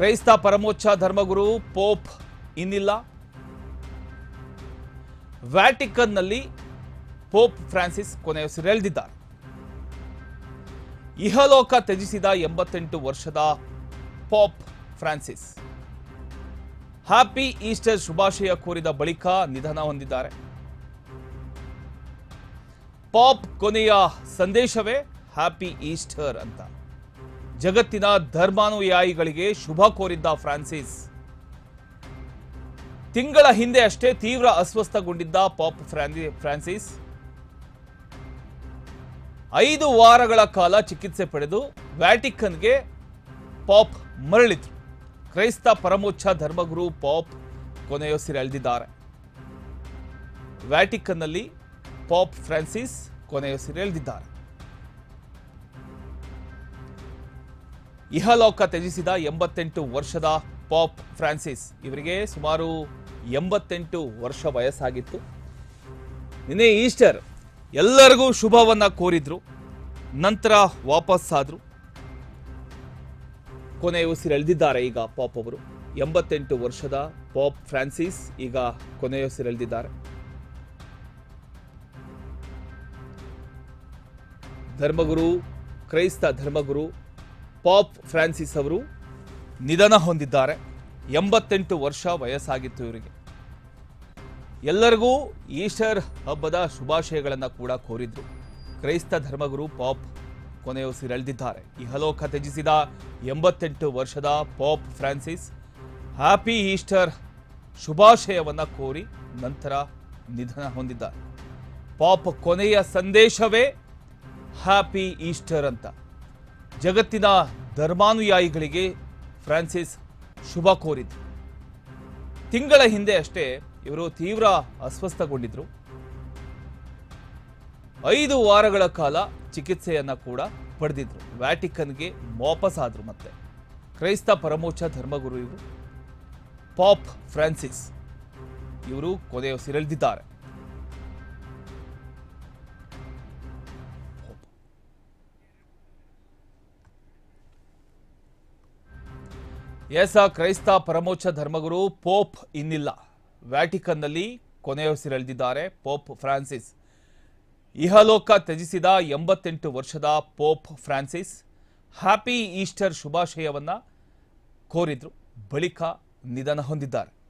ಕ್ರೈಸ್ತ ಪರಮೋಚ್ಚ ಧರ್ಮಗುರು ಪೋಪ್ ಇನ್ನಿಲ್ಲ. ವ್ಯಾಟಿಕನ್ನಲ್ಲಿ ಪೋಪ್ ಫ್ರಾನ್ಸಿಸ್ ಕೊನೆಯುಸಿರೆಳೆದಿದ್ದಾರೆ ಇಹಲೋಕ ತ್ಯಜಿಸಿದ ಎಂಬತ್ತೆಂಟು ವರ್ಷದ ಪೋಪ್ ಫ್ರಾನ್ಸಿಸ್. ಹ್ಯಾಪಿ ಈಸ್ಟರ್ ಶುಭಾಶಯ ಕೋರಿದ ಬಳಿಕ ನಿಧನ ಹೊಂದಿದ್ದಾರೆ. ಪಾಪ್ ಕೊನೆಯ ಸಂದೇಶವೇ ಹ್ಯಾಪಿ ಈಸ್ಟರ್ ಅಂತ. ಜಗತ್ತಿನ ಧರ್ಮಾನುಯಾಯಿಗಳಿಗೆ ಶುಭ ಕೋರಿದ್ದ ಫ್ರಾನ್ಸಿಸ್. ತಿಂಗಳ ಹಿಂದೆ ಅಷ್ಟೇ ತೀವ್ರ ಅಸ್ವಸ್ಥಗೊಂಡಿದ್ದ ಪಾಪ್ ಫ್ರಾನ್ಸಿ- ಫ್ರಾನ್ಸಿಸ್. ಐದು ವಾರಗಳ ಕಾಲ ಚಿಕಿತ್ಸೆ ಪಡೆದು ವ್ಯಾಟಿಕನ್ಗೆ ಪಾಪ್ ಮರಳಿದ್ರು. ಕ್ರೈಸ್ತ ಪರಮೋಚ್ಚ ಧರ್ಮಗುರು ಪಾಪ್ ಕೊನೆಯುಸಿರೆಳೆದಿದ್ದಾರೆ ವ್ಯಾಟಿಕನ್ನಲ್ಲಿ ಪಾಪ್ ಫ್ರಾನ್ಸಿಸ್ ಕೊನೆಯುಸಿರೆಳೆದಿದ್ದಾರೆ ಇಹಲೋಕ ತ್ಯಜಿಸಿದ ಎಂಬತ್ತೆಂಟು ವರ್ಷದ ಪಾಪ್ ಫ್ರಾನ್ಸಿಸ್. ಇವರಿಗೆ ಸುಮಾರು ಎಂಬತ್ತೆಂಟು ವರ್ಷ ವಯಸ್ಸಾಗಿತ್ತು. ನಿನ್ನೆ ಈಸ್ಟರ್ ಎಲ್ಲರಿಗೂ ಶುಭವನ್ನು ಕೋರಿದ್ರು. ನಂತರ ವಾಪಸ್ಸಾದ್ರು ಕೊನೆ ಉಸಿರೆಳೆದಿದ್ದಾರೆ ಈಗ ಪಾಪ್ ಅವರು. ಎಂಬತ್ತೆಂಟು ವರ್ಷದ ಪಾಪ್ ಫ್ರಾನ್ಸಿಸ್ ಈಗ ಕೊನೆಯುಸಿರೆಳೆದಿದ್ದಾರೆ ಧರ್ಮಗುರು, ಕ್ರೈಸ್ತ ಧರ್ಮಗುರು ಪಾಪ್ ಫ್ರಾನ್ಸಿಸ್ ಅವರು ನಿಧನ ಹೊಂದಿದ್ದಾರೆ. ಎಂಬತ್ತೆಂಟು ವರ್ಷ ವಯಸ್ಸಾಗಿತ್ತು ಇವರಿಗೆ. ಎಲ್ಲರಿಗೂ ಈಸ್ಟರ್ ಹಬ್ಬದ ಶುಭಾಶಯಗಳನ್ನು ಕೂಡ ಕೋರಿದ್ರು. ಕ್ರೈಸ್ತ ಧರ್ಮಗುರು ಪಾಪ್ ಕೊನೆಯುಸಿರೆಳೆದಿದ್ದಾರೆ ಇಹಲೋಕ ತ್ಯಜಿಸಿದ ಎಂಬತ್ತೆಂಟು ವರ್ಷದ ಪಾಪ್ ಫ್ರಾನ್ಸಿಸ್ ಹ್ಯಾಪಿ ಈಸ್ಟರ್ ಶುಭಾಶಯವನ್ನು ಕೋರಿ ನಂತರ ನಿಧನ ಹೊಂದಿದ್ದಾರೆ. ಪಾಪ್ ಕೊನೆಯ ಸಂದೇಶವೇ ಹ್ಯಾಪಿ ಈಸ್ಟರ್ ಅಂತ. ಜಗತ್ತಿನ ಧರ್ಮಾನುಯಾಯಿಗಳಿಗೆ ಫ್ರಾನ್ಸಿಸ್ ಶುಭ ಕೋರಿದ್ರು ತಿಂಗಳ ಹಿಂದೆ ಅಷ್ಟೇ ಇವರು ತೀವ್ರ ಅಸ್ವಸ್ಥಗೊಂಡಿದ್ರು. ಐದು ವಾರಗಳ ಕಾಲ ಚಿಕಿತ್ಸೆಯನ್ನ ಕೂಡ ಪಡೆದಿದ್ರು. ವ್ಯಾಟಿಕನ್ಗೆ ವಾಪಸ್ ಆದ್ರು ಮತ್ತೆ. ಕ್ರೈಸ್ತ ಪರಮೋಚ್ಚ ಧರ್ಮಗುರು ಇವರು. ಪಾಪ್ ಫ್ರಾನ್ಸಿಸ್ ಇವರು ಕೊನೆಯುಸಿರೆಳೆದಿದ್ದಾರೆ. ಎಸ್ ಕ್ರೈಸ್ತ ಪರಮೋಚ್ಚ ಧರ್ಮಗುರು ಪೋಪ್ ಇನ್ನಿಲ್ಲ. ವ್ಯಾಟಿಕನ್ನಲ್ಲಿ ಕೊನೆಯುಸಿರೆಳೆದಿದ್ದಾರೆ ಪೋಪ್ ಫ್ರಾನ್ಸಿಸ್. ಇಹಲೋಕ ತ್ಯಜಿಸಿದ ಎಂಬತ್ತೆಂಟು ವರ್ಷದ ಪೋಪ್ ಫ್ರಾನ್ಸಿಸ್ ಹ್ಯಾಪಿ ಈಸ್ಟರ್ ಶುಭಾಶಯವನ್ನು ಕೋರಿದ್ರು. ಬಳಿಕ ನಿಧನ ಹೊಂದಿದ್ದಾರೆ.